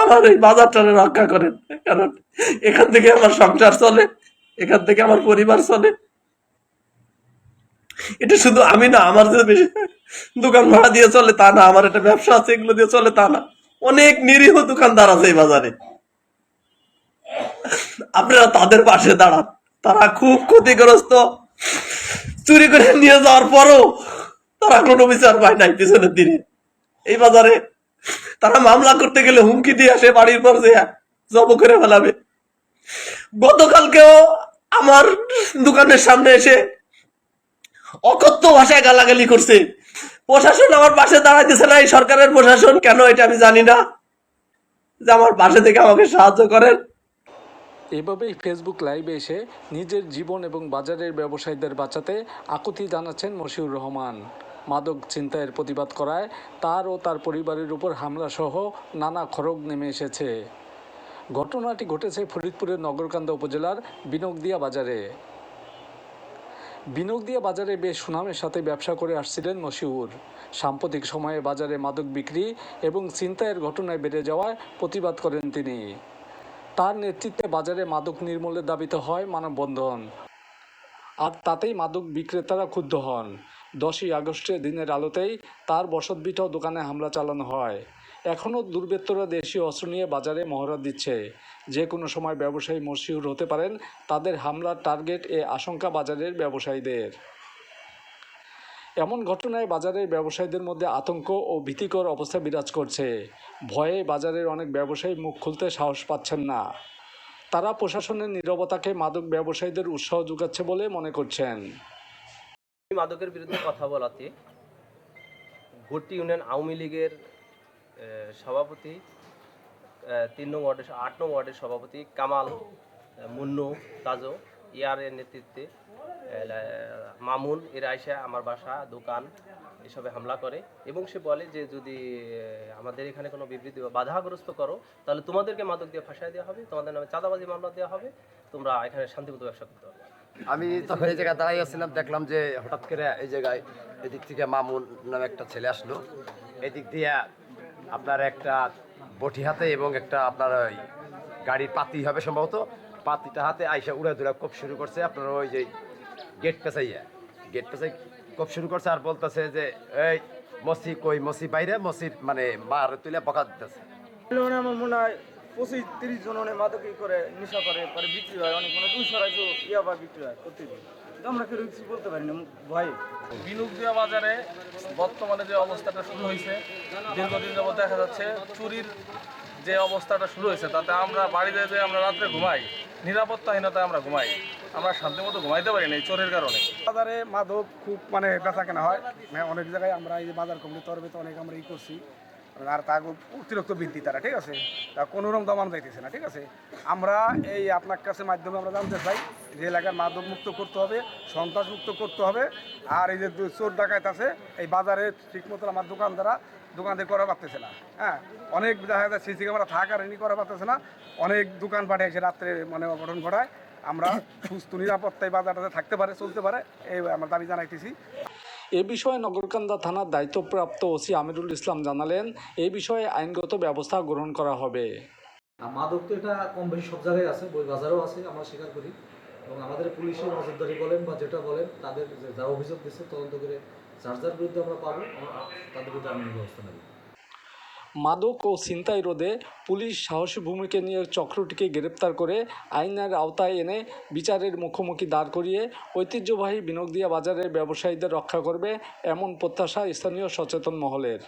আমার এই বাজারটারে রক্ষা করেন। কারণ এখান থেকে আমার সংসার চলে, এখান থেকে আমার পরিবার চলে। এটা শুধু আমি না, আমার যে দোকান ভাড়া দিয়ে চলে তা না, আমার একটা ব্যবসা আছে, এগুলো দিয়ে চলে তা না। অনেক নিরীহ দোকানদার আছে এই বাজারে। আপনারা তাদের পাশে দাঁড়ান। তারা খুব ক্ষতিগ্রস্ত। চুরি করে নিয়ে যাওয়ার পরও তারা কোনো বিচার পায় নাই পিছনের দিনে। এই বাজারে তারা মামলা করতে গেলে হুমকি দিয়ে আসে, বাড়ির পর যে জব করে ফেলাবে। গতকালকেও আমার দোকানের সামনে এসে অকথ্য ভাষায় গালাগালি করছে। প্রশাসন আমার পাশে দাঁড়াইতেছে না, এই সরকারের প্রশাসন। কেন এটা আমি জানি না। যে আমার পাশে থেকে আমাকে সাহায্য করেন। এভাবেই ফেসবুক লাইভে এসে নিজের জীবন এবং বাজারের ব্যবসায়ীদের বাঁচাতে আকুতি জানাচ্ছেন মশিউর রহমান। মাদক চিন্তায়ের প্রতিবাদ করায় তার ও তার পরিবারের উপর হামলা সহ নানা খড়গ নেমে এসেছে। ঘটনাটি ঘটেছে ফরিদপুরের নগরকান্দা উপজেলার বিনকদিয়া বাজারে। বিনকদিয়া বাজারে বেশ সুনামের সাথে ব্যবসা করে আসছিলেন মশিউর। সাম্প্রতিক সময়ে বাজারে মাদক বিক্রি এবং ছিনতাইয়ের ঘটনায় বেড়ে যাওয়ায় প্রতিবাদ করেন তিনি। তার নেতৃত্বে বাজারে মাদক নির্মূলের দাবিতে হয় মানববন্ধন। আর তাতেই মাদক বিক্রেতারা ক্ষুব্ধ হন। দশই আগস্টে দিনের আলোতেই তার বসতভিটাও দোকানে হামলা চালানো হয়। এখনও দুর্বৃত্তরা দেশীয় অস্ত্র নিয়ে বাজারে মহড়া দিচ্ছে। যে কোনো সময় ব্যবসায়ী মশিউর হতে পারেন, তাদের হামলার টার্গেট এ আশঙ্কা বাজারের ব্যবসায়ীদের। এমন ঘটনায় বাজারের ব্যবসায়ীদের মধ্যে আতঙ্ক ও ভীতিকর অবস্থা বিরাজ করছে। ভয়ে বাজারের অনেক ব্যবসায়ী মুখ খুলতে সাহস পাচ্ছেন না। তারা প্রশাসনের নীরবতাকে মাদক ব্যবসায়ীদের উৎসাহ যোগাচ্ছে বলে মনে করছেন। মাদকের বিরুদ্ধে কথা বলাতে ভর্তি ইউনিয়ন আওয়ামী লীগের সভাপতি তিন নং ওয়ার্ডের, আট নং ওয়ার্ডের সভাপতি কামাল মুন্নু তাজো ইয়ারের নেতৃত্বে মামুন, এরা এসে আমার বাসা, দোকান, এসবে হামলা করে এবং সে বলে যে যদি আমাদের এখানে কোনো বিবৃতি বা বাধাগ্রস্ত করো, তাহলে তোমাদেরকে মাদক দিয়ে ফাঁসায় দেওয়া হবে, তোমাদের নামে চাঁদাবাজি মামলা দেওয়া হবে, তোমরা এখানে শান্তিমতো ব্যবসা করতে পারবে। আমি তখন এই জায়গায় দাঁড়াই দেখলাম যে হঠাৎ করে এই জায়গায় এদিক থেকে মামুন নামে একটা ছেলে আসলো। এদিক দিয়ে আপনার একটা বটি হাতে এবং একটা আপনার ওই গাড়ির পাতি হবে সম্ভবত। পাতিটা হাতে আইসা উড়ে দূরে কোপ শুরু করছে, আপনার ওই যে গেট পেঁচাইয়া। গেট পেঁচাই কোপ শুরু করছে আর বলতেছে যে, এই মসি কই, মসি বাইরে, মসির মানে মার তুলে বকা দিতেছে। আমার মনে হয় পঁচিশ তিরিশ জন অনেক মাদকি করে নেশা করে পরে বিক্রি হয় অনেক মানে দুইশো আড়াইশো ইয়াবা বিক্রি হয় প্রতিদিন। কিন্তু আমরা কেউ কিছু বলতে পারি না? ভয়ে। বিনুকদিয়া বাজারে বর্তমানে যে অবস্থাটা শুরু হয়েছে দীর্ঘদিন যাবত দেখা যাচ্ছে চুরির যে অবস্থাটা শুরু হয়েছে তাতে আমরা বাড়িতে যে আমরা রাত্রে ঘুমাই নিরাপত্তাহীনতায় আমরা ঘুমাই আমরা শান্তিমতো ঘুমাইতে পারি না এই চোরের কারণে। বাজারে মাদক খুব মানে বেচা কেনা হয়। মানে অনেক জায়গায় আমরা এই যে বাজার কমিটি তরফে অনেক আমরা ই করছি। আর তা অতিরিক্ত বৃদ্ধি তারা, ঠিক আছে? তা কোনো রকম দাম যাইতেছে না, ঠিক আছে? আমরা এই আপনার কাছে মাধ্যমে আমরা জানতে চাই যে এলাকার মাদক মুক্ত করতে হবে, সন্ত্রাস মুক্ত করতে হবে, আর এই যে চোর ডাকাত আছে, এই বাজারে ঠিক মতো আমার দোকানদারা দোকানদার করা পারতেছে না হ্যাঁ? অনেক দেখা যায় সিসি ক্যামেরা থাকার এমনি করা পারতেছে না, অনেক দোকান পাঠে এসে রাত্রে মানে অঘটন ঘটায়। আমরা সুস্থ, নিরাপত্তায় বাজারটাতে থাকতে পারে, চলতে পারে, এই আমরা দাবি জানাইতেছি। এ বিষয়ে নগরকান্দা থানার দায়িত্বপ্রাপ্ত ওসি আমিরুল ইসলাম জানালেন, এ বিষয়ে আইনগত ব্যবস্থা গ্রহণ করা হবে। মাদক তো এটা কম বেশি সব জায়গায় আছে, বই বাজারও আছে, আমরা স্বীকার করি। এবং আমাদের পুলিশের নজরদারি বলেন বা যেটা বলেন, তাদের যা অভিযোগ দিচ্ছে তদন্ত করে যার যার বিরুদ্ধে আমরা পাবো তাদের বিরুদ্ধে আমি ব্যবস্থা নেব। মাদক ও ছিনতাই রোধে পুলিশ সাহসী ভূমিকা নিয়ে চক্রটিকে গ্রেপ্তার করে আইনের আওতায় এনে বিচারের মুখোমুখি দাঁড় করিয়ে ঐতিহ্যবাহী বিনোদিয়া বাজারের ব্যবসায়ীদের রক্ষা করবে এমন প্রত্যাশা স্থানীয় সচেতন মহলের।